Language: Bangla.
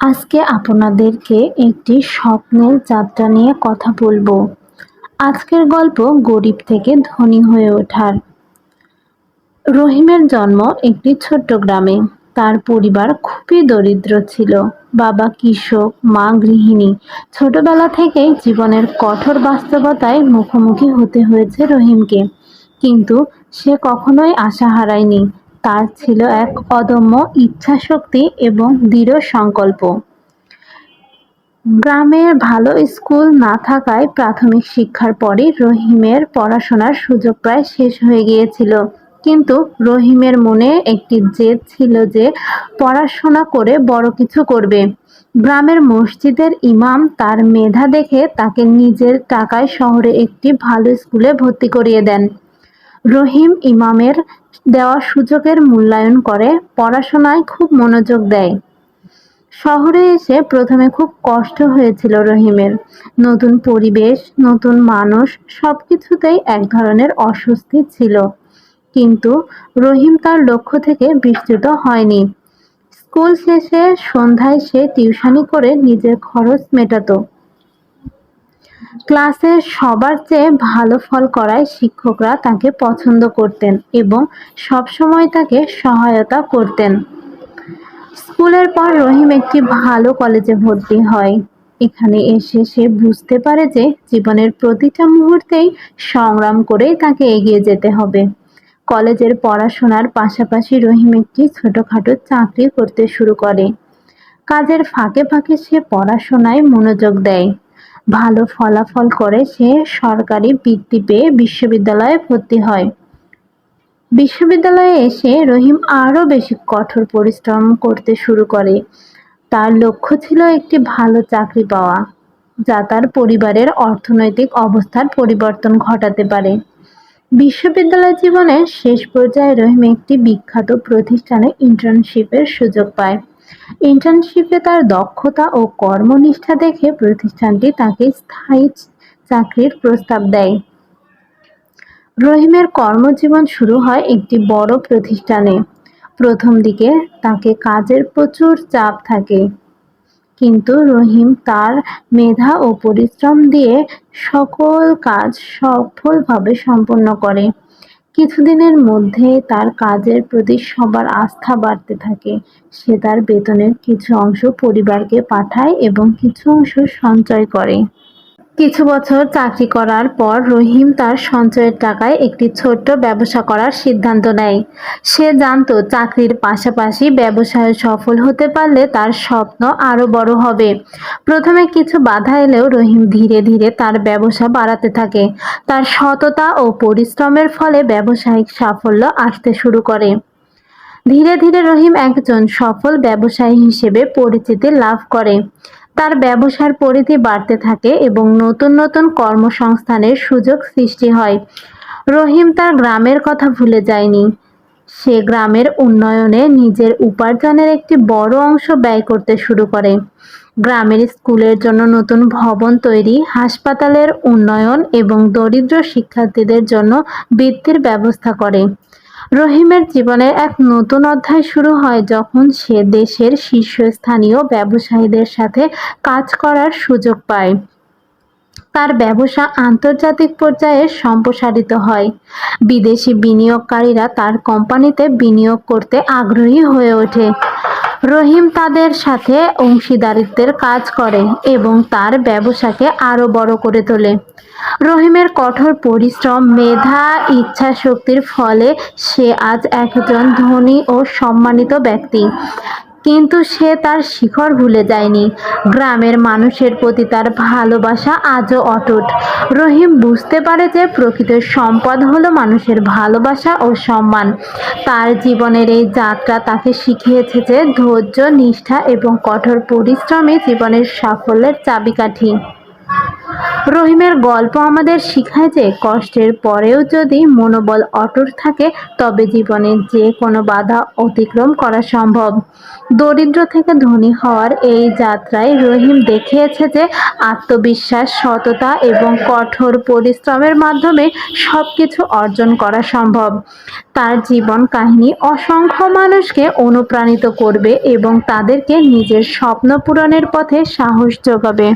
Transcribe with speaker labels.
Speaker 1: আজকে আপনাদেরকে একটি স্বপ্নের যাত্রা নিয়ে কথা বলব। আজকের গল্প গরিব থেকে ধনী হয়ে ওঠার। রহিমের জন্ম একটি ছোট্ট গ্রামে। তার পরিবার খুবই দরিদ্র ছিল। বাবা কৃষক, মা গৃহিণী। ছোটবেলা থেকেই জীবনের কঠোর বাস্তবতায় মুখোমুখি হতে হয়েছে রহিমকে। কিন্তু সে কখনোই আশা হারায়নি। তার ছিল এক অদম্য ইচ্ছাশক্তি এবং দৃঢ় সংকল্প। গ্রামের ভালো স্কুল না থাকায় প্রাথমিক শিক্ষার পরই রহিমের পড়াশোনার সুযোগ প্রায় শেষ হয়ে গিয়েছিল। কিন্তু রহিমের মনে একটি জেদ ছিল যে পড়াশোনা করে বড় কিছু করবে। গ্রামের মসজিদের ইমাম তার মেধা দেখে তাকে নিজের টাকায় শহরে একটি ভালো স্কুলে ভর্তি করিয়ে দেন। রহিম ইমামের দেওয়া সুযোগের মূল্যায়ন করে, পড়াশোনায় খুব মনোযোগ দেয়। শহরে এসে প্রথমে খুব কষ্ট হয়েছিল রহিমের। নতুন পরিবেশ, নতুন মানুষ সব কিছুতেই এক ধরনের অস্বস্তি ছিল। কিন্তু রহিম তার লক্ষ্য থেকে বিস্তৃত হয়নি। স্কুল শেষে সন্ধ্যায় সে টিউশনি করে নিজের খরচ মেটাতো। ক্লাসে সবার চেয়ে ভালো ফল করায় শিক্ষকরা তাকে পছন্দ করতেন এবং সবসময় তাকে সহায়তা করতেন। স্কুলের পর রহিম একটি ভালো কলেজে ভর্তি হয়। এখানে এসে সে বুঝতে পারে যে জীবনের প্রতিটা মুহূর্তেই সংগ্রাম করেই তাকে এগিয়ে যেতে হবে। কলেজের পড়াশোনার পাশাপাশি রহিম একটি ছোটখাটো চাকরি করতে শুরু করে। কাজের ফাঁকে ফাঁকে সে পড়াশোনায় মনোযোগ দেয়। ভালো ফলাফল করে সে সরকারি বৃত্তি পেয়ে বিশ্ববিদ্যালয়ে ভর্তি হয়। বিশ্ববিদ্যালয়ে এসে রহিম আরও বেশি কঠোর পরিশ্রম করতে শুরু করে। তার লক্ষ্য ছিল একটি ভালো চাকরি পাওয়া, যা তার পরিবারের অর্থনৈতিক অবস্থার পরিবর্তন ঘটাতে পারে। বিশ্ববিদ্যালয় জীবনের শেষ পর্যায়ে রহিম একটি বিখ্যাত প্রতিষ্ঠানে ইন্টার্নশিপের সুযোগ পায়। ইন্টার্নশিপে তার দক্ষতা ও কর্মনিষ্ঠা দেখে প্রতিষ্ঠানটি তাকে স্থায়ী চাকরির প্রস্তাব দেয়। রহিমের কর্মজীবন শুরু হয় একটি বড় প্রতিষ্ঠানে। প্রথম দিকে তাকে কাজের প্রচুর চাপ থাকে। কিন্তু রহিম তার মেধা ও পরিশ্রম দিয়ে সকল কাজ সফলভাবে সম্পন্ন করে। কিছুদিনের মধ্যে তার কাজের প্রতি সবার আস্থা বাড়তে থাকে। সে তার বেতনের কিছু অংশ পরিবারকে পাঠায় এবং কিছু অংশ সঞ্চয় করে। কিছু বছর চাকরি করার পর রহিম তার সঞ্চয়ের টাকায় একটি ছোট্ট ব্যবসা করার সিদ্ধান্ত নেয়। সে জানত চাকরির পাশাপাশি ব্যবসায় সফল হতে পারলে তার স্বপ্ন আরও বড় হবে। প্রথমে কিছু বাধা এলেও রহিম ধীরে ধীরে তার ব্যবসা বাড়াতে থাকে। তার সততা ও পরিশ্রমের ফলে ব্যবসায়িক সাফল্য আসতে শুরু করে। ধীরে ধীরে রহিম একজন সফল ব্যবসায়ী হিসেবে পরিচিতি লাভ করে। তার ব্যবসার পরিধি বাড়তে থাকে এবং নতুন নতুন কর্মসংস্থানের সুযোগ সৃষ্টি হয়। রহিম তার গ্রামের কথা ভুলে যায়নি। সে গ্রামের উন্নয়নে নিজের উপার্জনের একটি বড় অংশ ব্যয় করতে শুরু করে। গ্রামের স্কুলের জন্য নতুন ভবন তৈরি, হাসপাতালের উন্নয়ন এবং দরিদ্র শিক্ষার্থীদের জন্য বৃত্তির ব্যবস্থা করে। রহিমের জীবনের এক নতুন অধ্যায় শুরু হয় যখন সে দেশের শীর্ষস্থানীয় ব্যবসায়ীদের সাথে কাজ করার সুযোগ পায়। তার ব্যবসা আন্তর্জাতিক পর্যায়ে সম্প্রসারিত হয়। বিদেশি বিনিয়োগকারীরা তার কোম্পানিতে বিনিয়োগ করতে আগ্রহী হয়ে ওঠে। রহিম তাদের সাথে অংশীদারিত্বের কাজ করে এবং তার ব্যবসাকে আরও বড় করে তোলে। রহিমের কঠোর পরিশ্রম, মেধা ইচ্ছা শক্তির ফলে সে আজ একজন ধনী ও সম্মানিত ব্যক্তি। কিন্তু সে তার শিখর ভুলে যায়নি। গ্রামের মানুষের প্রতি তার ভালোবাসা আজও অটুট। রহিম বুঝতে পারে যে প্রকৃত সম্পদ হলো মানুষের ভালোবাসা ও সম্মান। তার জীবনের এই যাত্রা তাকে শিখিয়েছে যে ধৈর্য, নিষ্ঠা এবং কঠোর পরিশ্রমই জীবনের সাফল্যের চাবিকাঠি। রহিমের গল্প আমাদের শিখায় যে কষ্টের পরেও যদি মনোবল অটুট থাকে, তবে জীবনে যে কোনো বাধা অতিক্রম করা সম্ভব। দরিদ্র থেকে ধনী হওয়ার এই যাত্রায় রহিম দেখিয়েছে যে আত্মবিশ্বাস, সততা এবং কঠোর পরিশ্রমের মাধ্যমে সব কিছু অর্জন করা সম্ভব। তার জীবন কাহিনী অসংখ্য মানুষকে অনুপ্রাণিত করবে এবং তাদেরকে নিজের স্বপ্ন পূরণের পথে সাহস যোগাবে।